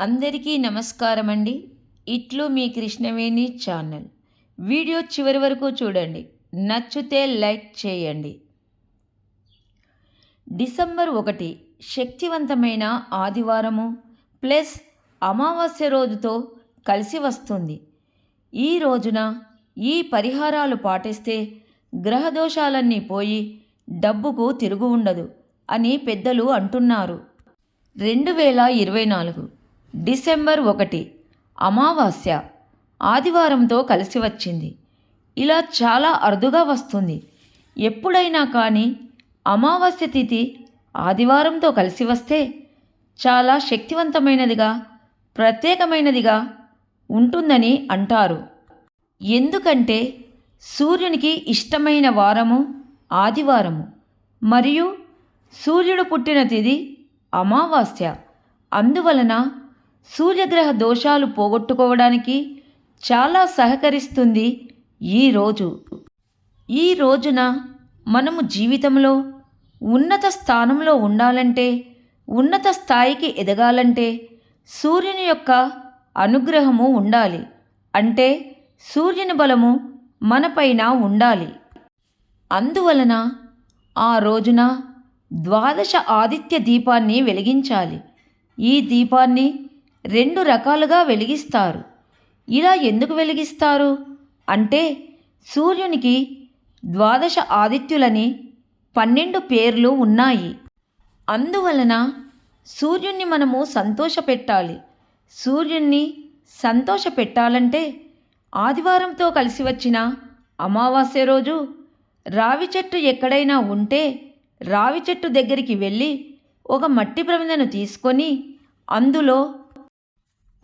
అందరికీ నమస్కారం అండి ఇట్లు మీ కృష్ణవేణి ఛానల్. వీడియో చివరి వరకు చూడండి. నచ్చితే లైక్ చేయండి. డిసెంబర్ ఒకటి శక్తివంతమైన ఆదివారము ప్లస్ అమావాస్య రోజుతో కలిసి వస్తుంది. ఈ రోజున ఈ పరిహారాలు పాటిస్తే గ్రహదోషాలన్నీ పోయి డబ్బుకు తిరుగు ఉండదు అని పెద్దలు అంటున్నారు. రెండు వేల ఇరవై నాలుగు డిసెంబర్ ఒకటి అమావాస్య ఆదివారంతో కలిసి వచ్చింది. ఇలా చాలా అరుదుగా వస్తుంది. ఎప్పుడైనా కానీ అమావాస్య తిథి ఆదివారంతో కలిసి వస్తే చాలా శక్తివంతమైనదిగా ప్రత్యేకమైనదిగా ఉంటుందని అంటారు. ఎందుకంటే సూర్యునికి ఇష్టమైన వారము ఆదివారము. మరియు సూర్యుడు పుట్టిన తిథి అమావాస్య. అందువలన సూర్యగ్రహ దోషాలు పోగొట్టుకోవడానికి చాలా సహకరిస్తుంది ఈ రోజు. ఈ రోజున మనము జీవితంలో ఉన్నత స్థానంలో ఉండాలంటే ఉన్నత స్థాయికి ఎదగాలంటే సూర్యుని యొక్క అనుగ్రహము ఉండాలి. అంటే సూర్యుని బలము మనపైన ఉండాలి. అందువలన ఆ రోజున ద్వాదశ ఆదిత్య దీపాన్ని వెలిగించాలి. ఈ దీపాన్ని రెండు రకాలుగా వెలిగిస్తారు. ఇలా ఎందుకు వెలిగిస్తారు? అంటే సూర్యునికి ద్వాదశ ఆదిత్యులని పన్నెండు పేర్లు ఉన్నాయి. అందువలన సూర్యుణ్ణి మనము సంతోషపెట్టాలి. సూర్యుణ్ణి సంతోషపెట్టాలంటే ఆదివారంతో కలిసి వచ్చిన అమావాస్య రోజు రావి చెట్టు ఎక్కడైనా ఉంటే రావి చెట్టు దగ్గరికి వెళ్ళి ఒక మట్టి ప్రమిదను తీసుకొని అందులో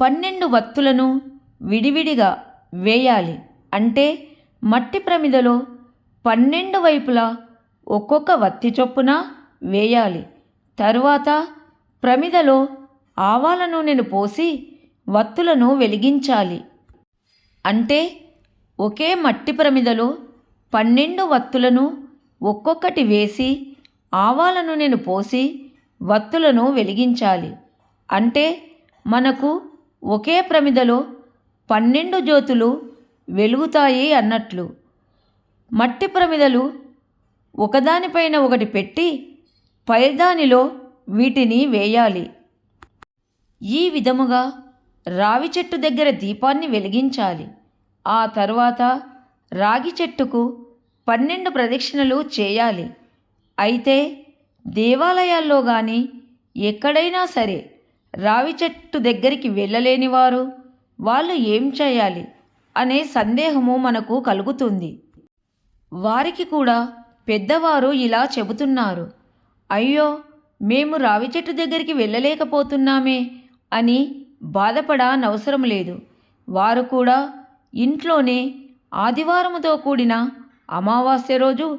పన్నెండు వత్తులను విడివిడిగా వేయాలి. అంటే మట్టి ప్రమిదలో పన్నెండు వైపులా ఒక్కొక్క వత్తి చొప్పున వేయాలి. తరువాత ప్రమిదలో ఆవాల నూనెను పోసి వత్తులను వెలిగించాలి. అంటే ఒకే మట్టి ప్రమిదలో పన్నెండు వత్తులను ఒక్కొక్కటి వేసి ఆవాల నూనెను పోసి వత్తులను వెలిగించాలి. అంటే మనకు ఒకే ప్రమిదలో పన్నెండు జ్యోతులు వెలుగుతాయి అన్నట్లు. మట్టి ప్రమిదలు ఒకదానిపైన ఒకటి పెట్టి పైదానిలో వీటిని వేయాలి. ఈ విధముగా రావి చెట్టు దగ్గర దీపాన్ని వెలిగించాలి. ఆ తర్వాత రాగి చెట్టుకు పన్నెండు ప్రదక్షిణలు చేయాలి. అయితే దేవాలయాల్లో కానీ ఎక్కడైనా సరే రావి చెట్టు దగ్గరికి వెళ్ళలేని వారు వాళ్ళు ఏం చేయాలి అనే సందేహము మనకు కలుగుతుంది. వారికి కూడా పెద్దవారు ఇలా చెబుతున్నారు అయ్యో మేము రావి చెట్టు దగ్గరికి వెళ్ళలేకపోతున్నామే అని బాధపడనవసరం లేదు. వారు కూడా ఇంట్లోనే ఆదివారముతో కూడిన అమావాస్య రోజు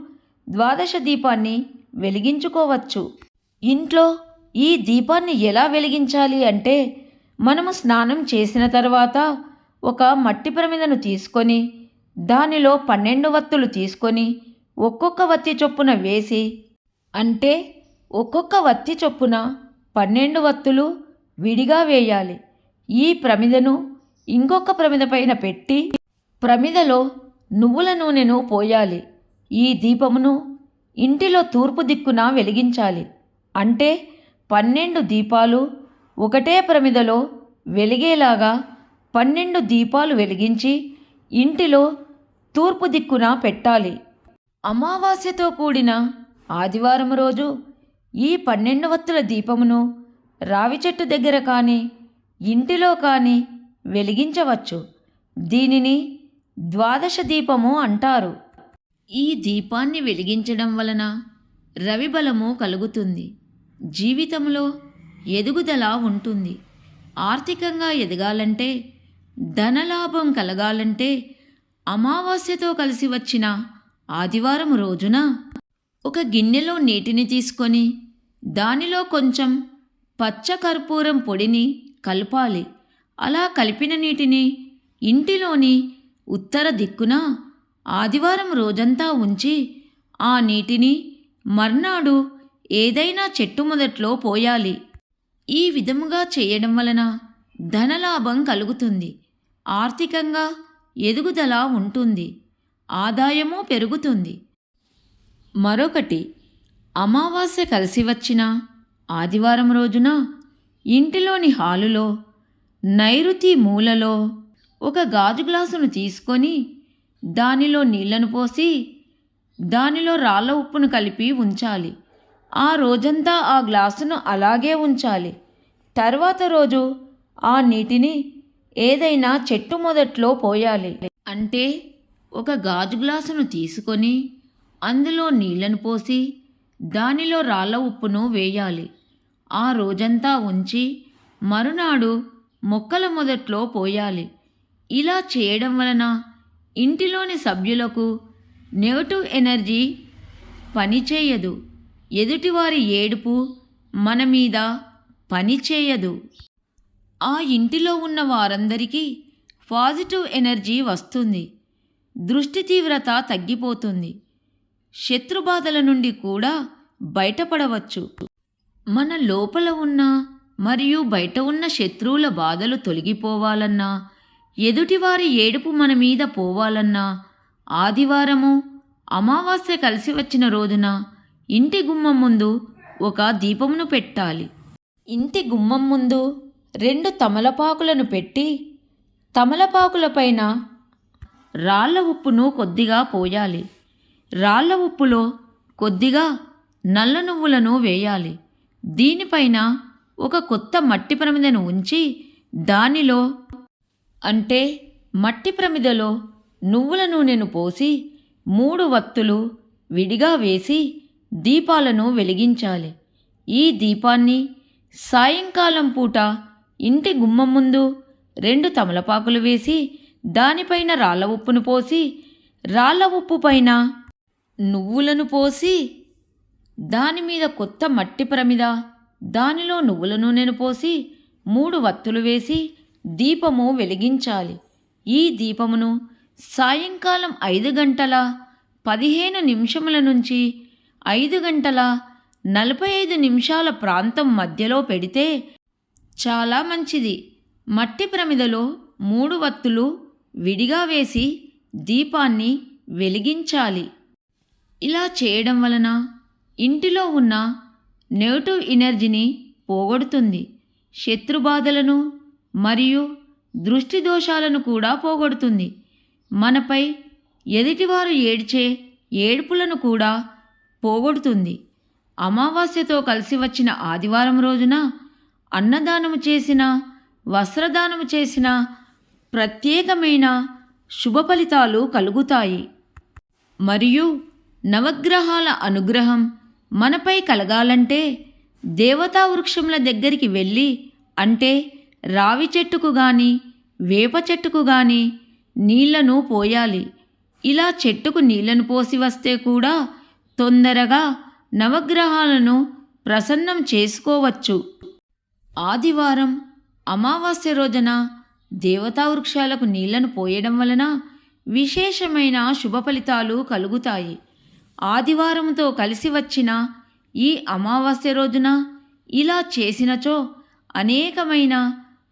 ద్వాదశ దీపాన్ని వెలిగించుకోవచ్చు. ఇంట్లో ఈ దీపాన్ని ఎలా వెలిగించాలి అంటే మనము స్నానం చేసిన తర్వాత ఒక మట్టి ప్రమిదను తీసుకొని దానిలో పన్నెండు వత్తులు తీసుకొని ఒక్కొక్క వత్తి చొప్పున వేసి అంటే ఒక్కొక్క వత్తి చొప్పున పన్నెండు వత్తులు విడిగా వేయాలి. ఈ ప్రమిదను ఇంకొక ప్రమిద పైన పెట్టి ప్రమిదలో నువ్వుల నూనెను పోయాలి. ఈ దీపమును ఇంటిలో తూర్పు దిక్కున వెలిగించాలి. అంటే పన్నెండు దీపాలు ఒకటే ప్రమిదలో వెలిగేలాగా పన్నెండు దీపాలు వెలిగించి ఇంటిలో తూర్పు దిక్కున పెట్టాలి. అమావాస్యతో కూడిన ఆదివారం రోజు ఈ పన్నెండు వత్తుల దీపమును రావి చెట్టు దగ్గర కానీ ఇంటిలో కానీ వెలిగించవచ్చు. దీనిని ద్వాదశ దీపము అంటారు. ఈ దీపాన్ని వెలిగించడం వలన రవిబలము కలుగుతుంది. జీవితంలో ఎదుగుదల ఉంటుంది. ఆర్థికంగా ఎదగాలంటే ధనలాభం కలగాలంటే అమావాస్యతో కలిసి వచ్చిన ఆదివారం రోజున ఒక గిన్నెలో నీటిని తీసుకొని దానిలో కొంచెం పచ్చ కర్పూరం పొడిని కలపాలి. అలా కలిపిన నీటిని ఇంటిలోని ఉత్తర దిక్కున ఆదివారం రోజంతా ఉంచి ఆ నీటిని మర్నాడు ఏదైనా చెట్టు మొదట్లో పోయాలి. ఈ విధముగా చేయడం వలన ధనలాభం కలుగుతుంది. ఆర్థికంగా ఎదుగుదల ఉంటుంది. ఆదాయము పెరుగుతుంది. మరొకటి అమావాస్య కలిసి వచ్చిన ఆదివారం రోజున ఇంటిలోని హాలులో నైరుతి మూలలో ఒక గాజు గ్లాసును తీసుకొని దానిలో నీళ్ళను పోసి దానిలో రాళ్ళ ఉప్పును కలిపి ఉంచాలి. ఆ రోజంతా ఆ గ్లాసును అలాగే ఉంచాలి. తర్వాత రోజు ఆ నీటిని ఏదైనా చెట్టు మొదట్లో పోయాలి. అంటే ఒక గాజు గ్లాసును తీసుకొని అందులో నీళ్ళను పోసి దానిలో రాళ్ళ ఉప్పును వేయాలి. ఆ రోజంతా ఉంచి మరునాడు మొక్కల మొదట్లో పోయాలి. ఇలా చేయడం వలన ఇంటిలోని సభ్యులకు నెగటివ్ ఎనర్జీ పనిచేయదు. ఎదుటివారి ఏడుపు మన మీద పనిచేయదు ఆ ఇంటిలో ఉన్న వారందరికీ పాజిటివ్ ఎనర్జీ వస్తుంది. దృష్టి తీవ్రత తగ్గిపోతుంది. శత్రుబాధల నుండి కూడా బయటపడవచ్చు. మన లోపల ఉన్న మరియు బయట ఉన్న శత్రువుల బాధలు తొలగిపోవాలన్నా ఎదుటివారి ఏడుపు మన మీద పోవాలన్నా ఆదివారము అమావాస్య కలిసి వచ్చిన రోజున ఇంటి గుమ్మం ముందు ఒక దీపమును పెట్టాలి. ఇంటి గుమ్మం ముందు రెండు తమలపాకులను పెట్టి తమలపాకులపైన రాళ్ళ ఉప్పును కొద్దిగా పోయాలి. రాళ్ళ ఉప్పులో కొద్దిగా నల్ల నువ్వులను వేయాలి. దీనిపైన ఒక కొత్త మట్టి ప్రమిదను ఉంచి దానిలో అంటే మట్టి ప్రమిదలో నువ్వుల నూనెను పోసి మూడు వత్తులు విడిగా వేసి దీపాలను వెలిగించాలి. ఈ దీపాన్ని సాయంకాలం పూట ఇంటి గుమ్మం ముందు రెండు తమలపాకులు వేసి దానిపైన రాళ్ళ ఉప్పును పోసి రాళ్ళ ఉప్పు పైన నువ్వులను పోసి దాని మీద కొత్త మట్టి ప్రమిద దానిలో నువ్వుల నూనెను పోసి మూడు వత్తులు వేసి దీపము వెలిగించాలి. ఈ దీపమును సాయంకాలం ఐదు గంటల పదిహేను నిమిషముల నుంచి ఐదు గంటల నలభై ఐదు నిమిషాల ప్రాంతం మధ్యలో పెడితే చాలా మంచిది. మట్టి ప్రమిదలో మూడు వత్తులు విడిగా వేసి దీపాన్ని వెలిగించాలి. ఇలా చేయడం వలన ఇంటిలో ఉన్న నెగటివ్ ఎనర్జీని పోగొడుతుంది. శత్రుబాధలను మరియు దృష్టి దోషాలను కూడా పోగొడుతుంది. మనపై ఎదుటివారు ఏడ్చే ఏడుపులను కూడా పోగొడుతుంది. అమావాస్యతో కలిసి వచ్చిన ఆదివారం రోజున అన్నదానము చేసిన వస్త్రదానము చేసిన ప్రత్యేకమైన శుభ ఫలితాలు కలుగుతాయి. మరియు నవగ్రహాల అనుగ్రహం మనపై కలగాలంటే దేవతా వృక్షముల దగ్గరికి వెళ్ళి అంటే రావి చెట్టుకు గాని వేప చెట్టుకు గాని నీళ్ళను పోయాలి. ఇలా చెట్టుకు నీళ్ళను పోసి వస్తే కూడా తొందరగా నవగ్రహాలను ప్రసన్నం చేసుకోవచ్చు. ఆదివారం అమావాస్య రోజున దేవతా వృక్షాలకు నీళ్ళను పోయడం వలన విశేషమైన శుభ ఫలితాలు కలుగుతాయి. ఆదివారంతో కలిసి వచ్చిన ఈ అమావాస్య రోజున ఇలా చేసినచో అనేకమైన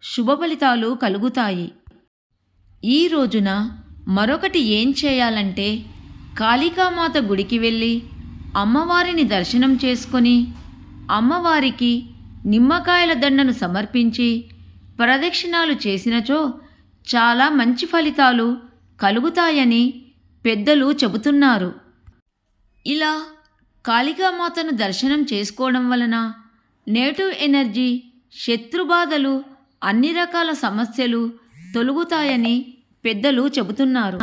శుభ ఫలితాలు కలుగుతాయి. ఈ రోజున మరొకటి ఏం చేయాలంటే కాళికామాత గుడికి వెళ్ళి అమ్మవారిని దర్శనం చేసుకొని అమ్మవారికి నిమ్మకాయల దండను సమర్పించి ప్రదక్షిణాలు చేసినచో చాలా మంచి ఫలితాలు కలుగుతాయని పెద్దలు చెబుతున్నారు. ఇలా కాళికామాతను దర్శనం చేసుకోవడం వలన నేటివ్ ఎనర్జీ శత్రుబాధలు అన్ని రకాల సమస్యలు తొలుగుతాయని పెద్దలు చెబుతున్నారు.